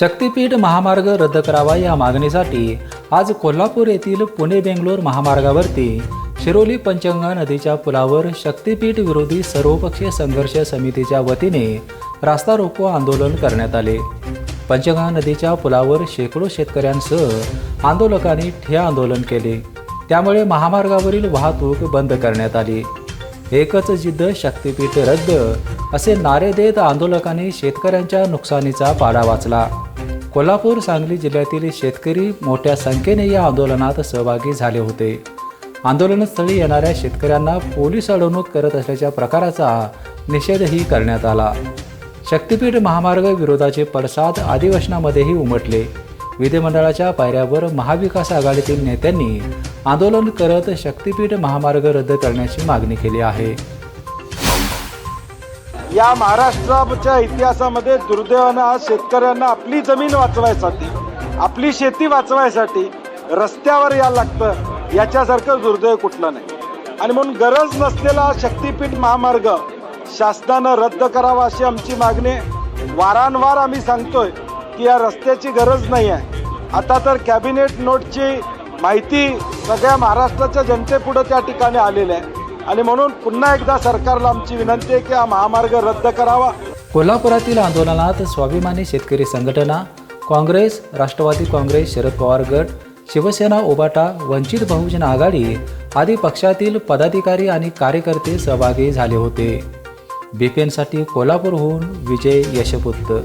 शक्तीपीठ महामार्ग रद्द करावा या मागणीसाठी आज कोल्हापूर येथील पुणे बेंगलोर महामार्गावरती शिरोली पंचगंगा नदीच्या पुलावर शक्तीपीठ विरोधी सर्वपक्षीय संघर्ष समितीच्या वतीने रास्ता रोको आंदोलन करण्यात आले. पंचगंगा नदीच्या पुलावर शेकडो शेतकऱ्यांसह आंदोलकांनी ठिय्या आंदोलन केले. त्यामुळे महामार्गावरील वाहतूक बंद करण्यात आली. एकच जिद्द शक्तीपीठ रद्द असे नारे देत आंदोलकांनी शेतकऱ्यांच्या नुकसानीचा पाडा वाचला. कोल्हापूर सांगली जिल्ह्यातील शेतकरी मोठ्या संख्येने या आंदोलनात सहभागी झाले होते. आंदोलनस्थळी येणाऱ्या शेतकऱ्यांना पोलीस अडवणूक करत असल्याच्या प्रकाराचा निषेधही करण्यात आला. शक्तीपीठ महामार्ग विरोधाचे पडसाद अधिवेशनामध्येही उमटले. विधिमंडळाच्या पायऱ्यावर महाविकास आघाडीतील नेत्यांनी आंदोलन करत शक्तीपीठ महामार्ग रद्द करण्याची मागणी केली आहे. या महाराष्ट्राच्या इतिहासामध्ये दुर्दैवानं आज शेतकऱ्यांना आपली जमीन वाचवायसाठी आपली शेती वाचवायसाठी रस्त्यावर यायला लागतं याच्यासारखं दुर्दैव कुठलं नाही. आणि म्हणून गरज नसलेला शक्तीपीठ महामार्ग शासनानं रद्द करावा अशी आमची मागणी वारंवार आम्ही सांगतोय की या रस्त्याची गरज नाही आहे. आता तर कॅबिनेट नोटची माहिती सगळ्या महाराष्ट्राच्या जनतेपुढं त्या ठिकाणी आलेल्या आहे. आणि म्हणून पुन्हा एकदा सरकारला आमची विनंती आहे की हा महामार्ग रद्द करावा. कोल्हापुरातील आंदोलनात स्वाभिमानी शेतकरी संघटना काँग्रेस राष्ट्रवादी काँग्रेस शरद पवार गट शिवसेना ओबाटा वंचित बहुजन आघाडी आदी पक्षातील पदाधिकारी आणि कार्यकर्ते सहभागी झाले होते. बीपीएनसाठी कोल्हापूरहून विजय यशपुत्र